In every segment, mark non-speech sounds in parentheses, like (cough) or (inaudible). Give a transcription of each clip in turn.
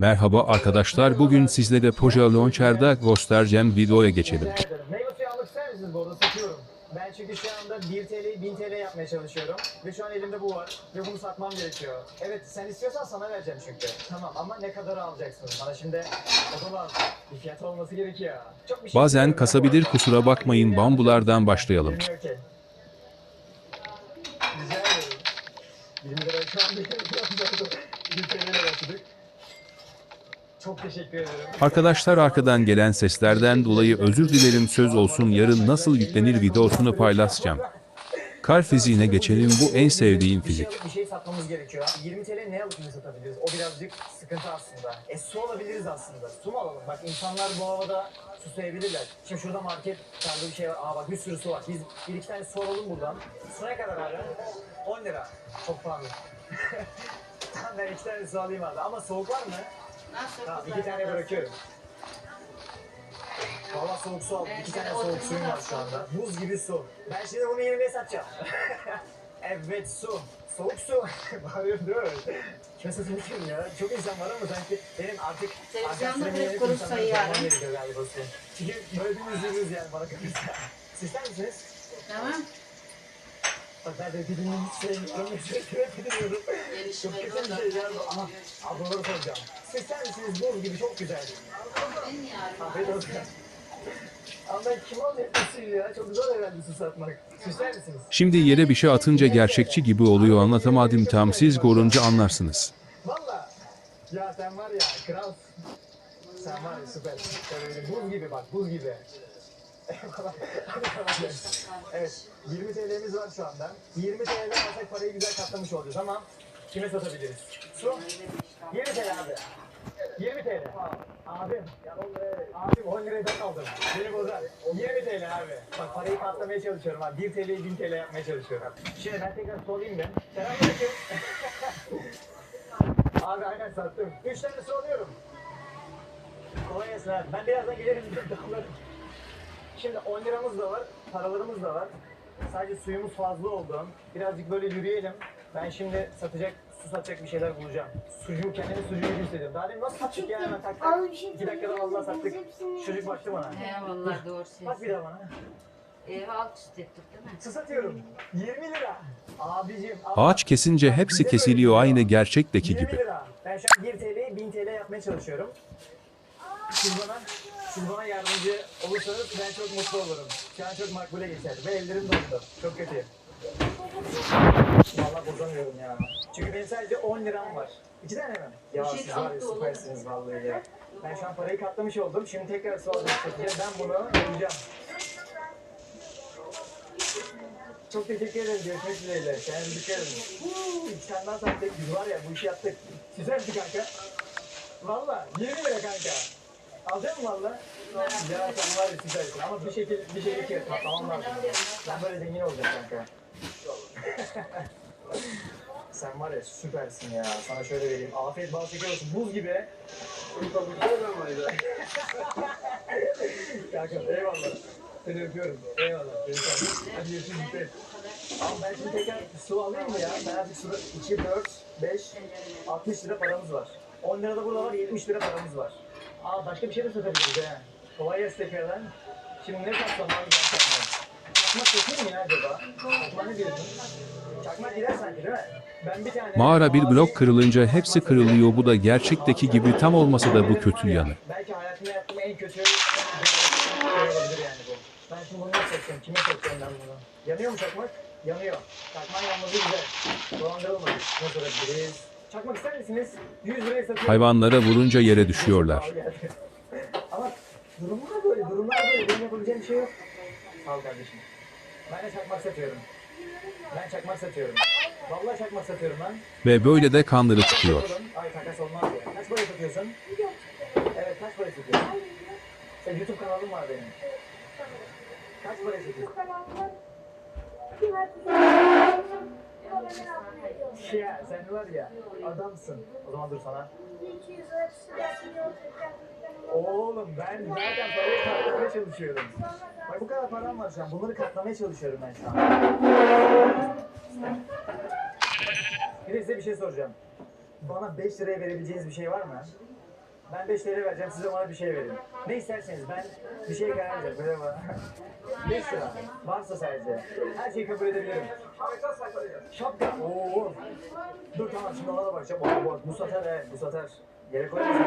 Merhaba arkadaşlar bugün sizlere Proje Launcher'da göstereceğim videoya geçelim. Meyve suyu almak ister misiniz bu arada? Satıyorum. Ben çünkü şu anda 1 TL 1000 TL yapmaya çalışıyorum. Ve şu an elimde bu var. Ve bunu satmam gerekiyor. Evet sen istiyorsan sana vereceğim çünkü. Tamam ama ne kadar alacaksın? Bana şimdi o da lazım. Bir fiyat olması gerekiyor. Çok bir şey Bazen kasabilir kusura bakmayın bambulardan başlayalım. Bilmiyorum ki. Rica ederim. 20 lira şu an 1 TL ile başladık. Çok teşekkür ederim. Arkadaşlar arkadan gelen seslerden dolayı özür dilerim söz olsun yarın nasıl yüklenir videosunu paylaşacağım. Kar fiziğine geçelim bu en sevdiğim Bir şey fizik. bir şey satmamız gerekiyor. 20 TL ne alıp ne satabiliriz? O birazcık sıkıntı aslında. E su alabiliriz aslında. Su mu alalım? Bak insanlar bu havada susayabilirler. Şimdi şurada market tarzı bir şey var. Aa bak bir sürü su var. Biz bir iki tane su alalım buradan. Su ne kadar abi? 10 lira. Çok pahalı. (laughs) tamam ben iki tane su alayım abi. Ama soğuk var mı? Nasıl? Tamam iki tane bırakıyorum. Valla soğuk su aldım. İki tane soğuk suyum var şu anda. Buz gibi su. Ben şimdi bunu 20'ye satacağım. (laughs) evet su. Soğuk su. (laughs) Bağırıyorum değil mi? Kime sesimi çıkıyorum ya? Çok insan var ama sanki benim artık Televizyonda sormam gerekiyor galiba su. Çünkü böyle bir üzülürüz yani bana kalırsa. Siz ister misiniz? Tamam. Ben de dilimi hiç sevmiyorum. Hiç edemiyorum. Çok şey. Ama ablaları soracağım. Siz ister misiniz? Buz gibi çok güzel. Afiyet olsun. Ama ben kim alacak bu suyu ya? Çok zor herhalde su satmak. Su ister misiniz? Şimdi yere bir şey atınca gerçekçi gibi oluyor anlatamadım tam siz görünce anlarsınız. Valla. Ya sen var ya kral. Sen var ya süper. Böyle buz gibi bak buz gibi. Eyvallah. Hadi kolay gelsin. Evet 20 TL'miz var şu anda. 20 TL'den alsak parayı güzel katlamış olacağız ama kime satabiliriz? Su 20 TL abi. 20 TL. Abim. Ya 10 liraya. Abim 10 liraya ben aldım. Beni bozar. 20 TL abi. Bak parayı katlamaya çalışıyorum abi. 1 TL'yi 1000 TL yapmaya çalışıyorum. Şimdi ben tekrar sorayım ben. Selamünaleyküm. (laughs) abi aynen sattım. 3 tane soruyorum. Kolay gelsin abi. Ben birazdan gelirim. Damlarım. (laughs) Şimdi 10 liramız da var. Paralarımız da var. Sadece suyumuz fazla oldu. Birazcık böyle yürüyelim. Ben şimdi satacak, su satacak bir şeyler bulacağım. Sucuğu, kendimi sucuğu gibi hissediyorum. Daha demin nasıl sattık ya hemen taktık. Abi bir şey 2 dakikada vallahi sattık. hepsini- Çocuk baktı bana. He vallahi doğru (laughs) Bak bir söylüyorsun. daha bana. Evi alt üst ettik değil mi? Su satıyorum. 20 lira. Abicim. Ağaç kesince hepsi kesiliyor aynı diyor. gerçekdeki 20 gibi. lira. Ben şu an 1 TL, 1000 TL yapmaya çalışıyorum. Siz bana, siz bana yardımcı olursanız ben çok mutlu olurum. Şu an çok makbule geçer ve ellerim dondu. Çok kötü. Vallahi bozamıyorum ya. Çünkü benim sadece 10 liram var. İki tane mi? Ya şey siz var ya süpersiniz vallahi ya. Ben şu an parayı katlamış oldum. Şimdi tekrar su alacağım. Ben bunu yapacağım. Çok teşekkür ederim. Görüşmek dileğiyle. Kendinize dikkat edin. İki tane daha sattık. Biz var ya bu işi yaptık. Güzeldi kanka. Valla 20 lira kanka. Alacak valla? Ya sen var ya süpersin. Ama bir şekilde bir şey iki tamam lazım. Ben böyle zengin olacağım kanka. (laughs) sen var ya süpersin ya. Sana şöyle vereyim. Afiyet bal şeker olsun. Buz gibi. (laughs) Kanka eyvallah. Seni öpüyorum. Eyvallah. Hadi görüşürüz. Dikkat et. Ama ben şimdi tekrar su alayım mı ya? Ben artık su 2, 4, 5, 60 lira paramız var. 10 lira da burada var, 70 lira paramız var. Aa başka bir şey de satabiliriz he. Kolay gelsin tekrardan. Şimdi ne satsam abi ben kendime? Çakmak satayım mı ya acaba? Çakmak ne diyorsun? Çakmak gider sanki değil mi? Ben bir tane... Mağara bir blok kırılınca hepsi kırılıyor bu da gerçekteki gibi tam olmasa da bu kötü yanı. Belki hayatımda yaptığım en kötü şey olabilir yani bu. Ben şimdi bunu nasıl satacağım? Kime satacağım ben bunu? Yanıyor mu çakmak? Yanıyor. Çakmak yanması güzel. Dolandırılmadık. Ne sorabiliriz? Çakmak ister misiniz? 100 liraya satıyorum. Hayvanlara vurunca yere düşüyorlar. (laughs) Ama durumlar böyle, durumlar böyle. Benim yapabileceğim bir şey yok. Sağ ol kardeşim. Ben de çakmak satıyorum. Ben çakmak satıyorum. Vallahi çakmak satıyorum ben. Ve böyle de kanları çıkıyor. Ay takas olmaz ya. Kaç para satıyorsun? Evet kaç para satıyorsun? Sen YouTube kanalım var benim. Kaç para satıyorsun? Ya sen var ya adamsın. O zaman dur sana. Oğlum ben zaten parayı katlamaya çalışıyorum. Bak bu kadar param var şu an. Bunları katlamaya çalışıyorum ben şu an. Bir de size bir şey soracağım. Bana 5 liraya verebileceğiniz bir şey var mı? Ben 5 TL vereceğim, size bana bir şey verin. Ne isterseniz ben bir şey karar vereceğim. Böyle bana. (laughs) 5 lira. Varsa sadece. Her şeyi kabul edebilirim. Şapka. Oo. Dur tamam şimdi ona da bakacağım. Oo, bu, bu satar evet bu satar. Yere koymasın.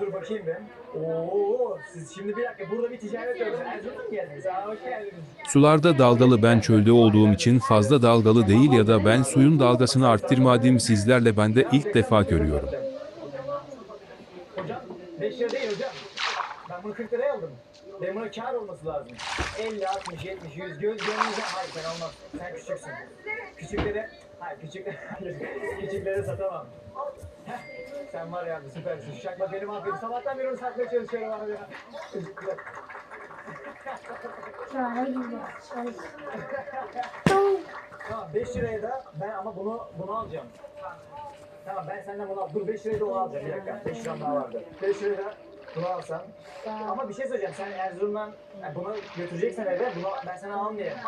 Dur bakayım ben. Oo, siz şimdi bir dakika burada bir ticaret. Erzurum'a mı geldiniz? Geldiniz. Sularda dalgalı ben çölde olduğum için fazla dalgalı değil ya da ben suyun dalgasını arttırmadım sizlerle ben de ilk defa görüyorum. Hocam 5 lira değil hocam. Ben bunu 40 liraya aldım. Benim buna kar olması lazım. 50, 60, 70, 100 göz gönlünüze hayır sen olmaz. Sen küçüksün. Küçüklere, hayır küçük, hayır, küçüklere satamam. Heh, sen var ya süpersin. Şu şakla beni mahvedin. Sabahtan beri onu satmaya çalışıyorum abi ya. Şöyle gibi. Tamam 5 liraya da ben ama bunu bunu alacağım. Tamam ben senden bunu al. Dur 5 liraya da onu alacağım bir dakika. 5 liram daha vardı. 5 liraya da bunu alsan. Ama bir şey söyleyeceğim. Sen Erzurum'dan yani bunu götüreceksen eve bunu ben sana almayayım.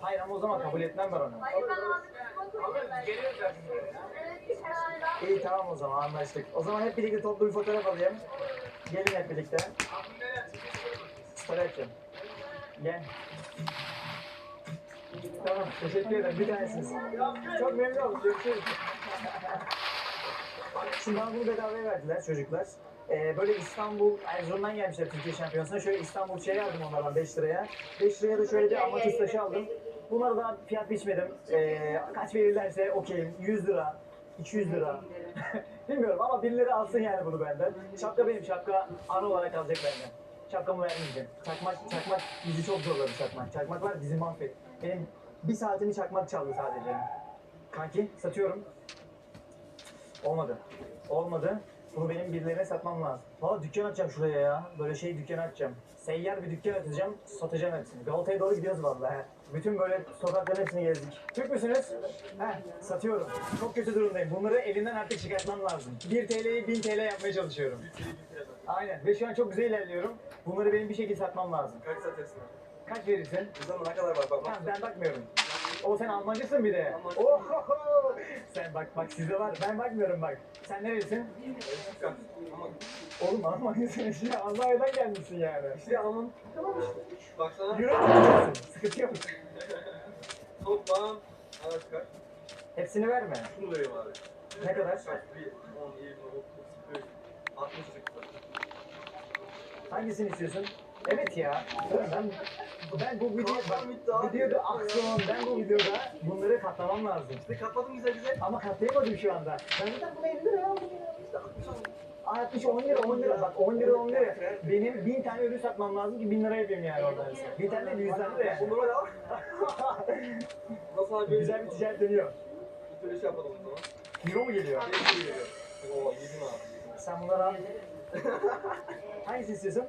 Hayır ama o zaman kabul etmem ben onu. İyi tamam o zaman anlaştık. O zaman hep birlikte toplu bir fotoğraf alayım. Gelin hep birlikte. Story atacağım. Gel. Tamam, teşekkür ederim. Bir tanesiniz. Çok memnun oldum. Görüşürüz. Şimdi bana bunu bedavaya verdiler çocuklar. Ee, böyle İstanbul, Erzurum'dan gelmişler Türkiye Şampiyonası'na. Şöyle İstanbul şey aldım onlardan 5 liraya. 5 liraya da şöyle bir amatist taşı aldım. Bunlara da fiyat biçmedim. Ee, kaç verirlerse okeyim. 100 lira, 200 lira. (laughs) Bilmiyorum ama birileri alsın yani bunu benden. Şapka benim, şapka ana olarak alacak benden. Şapkamı vermeyeceğim. Çakmak, çakmak bizi çok zorladı çakmak. Çakmaklar bizi mahvet. Benim bir saatimi çakmak çaldı sadece. Kanki satıyorum. Olmadı. Olmadı. Bunu benim birilerine satmam lazım. Valla dükkan açacağım şuraya ya. Böyle şey dükkan açacağım. Seyyar bir dükkan açacağım. Satacağım hepsini. Galata'ya doğru gidiyoruz vallahi. he. Bütün böyle sokakların hepsini gezdik. Türk müsünüz? He, satıyorum. Çok kötü durumdayım. Bunları elinden artık çıkartmam lazım. 1 TL'yi 1000 TL yapmaya çalışıyorum. Aynen. Ve şu an çok güzel ilerliyorum. Bunları benim bir şekilde satmam lazım. Kaç satırsın? Kaç verirsin? Bu zamana kadar var bak bak. Tamam ben bakmıyorum. O sen Almancısın bir de. Ohoho! Sen bak bak sizde var. Ben bakmıyorum bak. Sen. Ama Oğlum Almancısın. Ya Almanya'dan gelmişsin yani. işte Alman tamam işte. Baksana. Euro mu? Sıkıntı yok. Toplam. Kaç? Hepsini verme. Şunu vereyim abi. Ne kadar? Kaç? 1, 10, 20, 30, 40, 60 çıktı. Hangisini istiyorsun? Evet ya. Ben ben bu video videoda aksiyon ben bu videoda bunları katlamam lazım. İşte katladım güzel güzel. Ama katlayamadım şu anda. Ben zaten bunu 50 liraya aldım ya. İşte 60 oldu. 60 10 lira 10 lira bak 10 lira 10 lira. Benim 1000 tane ürün satmam lazım ki 1000 lira yapayım yani oradan. 1000 tane değil 100 tane de. Bunları da al. (laughs) Nasıl abi? Güzel bir ticaret dönüyor. Bir türlü şey yapalım o zaman. Euro mu geliyor? Şey geliyor. Oo yedim abi. Sen bunları al. (laughs) Hangisini istiyorsun?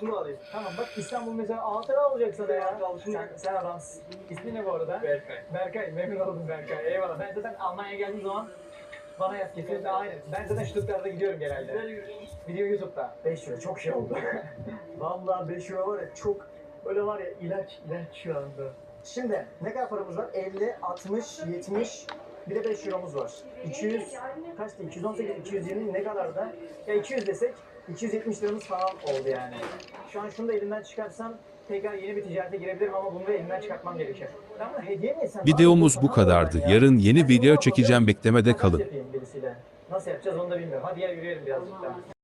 Şunu alayım. Tamam bak İstanbul mesela 6 lira olacak sana ya. Sen, sen adamsın. İsmin ne bu arada? Berkay. Berkay. Memnun oldum Berkay. Eyvallah. Ben zaten Almanya'ya geldiğim zaman bana yaz kesinlikle aynen. Ben zaten Stuttgart'ta gidiyorum genelde. Video YouTube'da. 5 euro çok şey oldu. (laughs) Vallahi 5 euro var ya çok böyle var ya ilaç ilaç şu anda. Şimdi ne kadar paramız var? 50, 60, 70 bir de 5 euromuz var. 200 kaçtı? 218, 220 ne kadar da? Ya 200 desek 270 liramız falan oldu yani. Şu an şunu da elimden çıkarsam tekrar yeni bir ticarete girebilirim ama bunu da elimden çıkartmam gerekir. Ben bunu hediye mi etsem? Videomuz bu kadardı. Yarın yeni video çekeceğim beklemede kalın. Nasıl yapacağız onu da bilmiyorum. Hadi gel yürüyelim birazcık daha.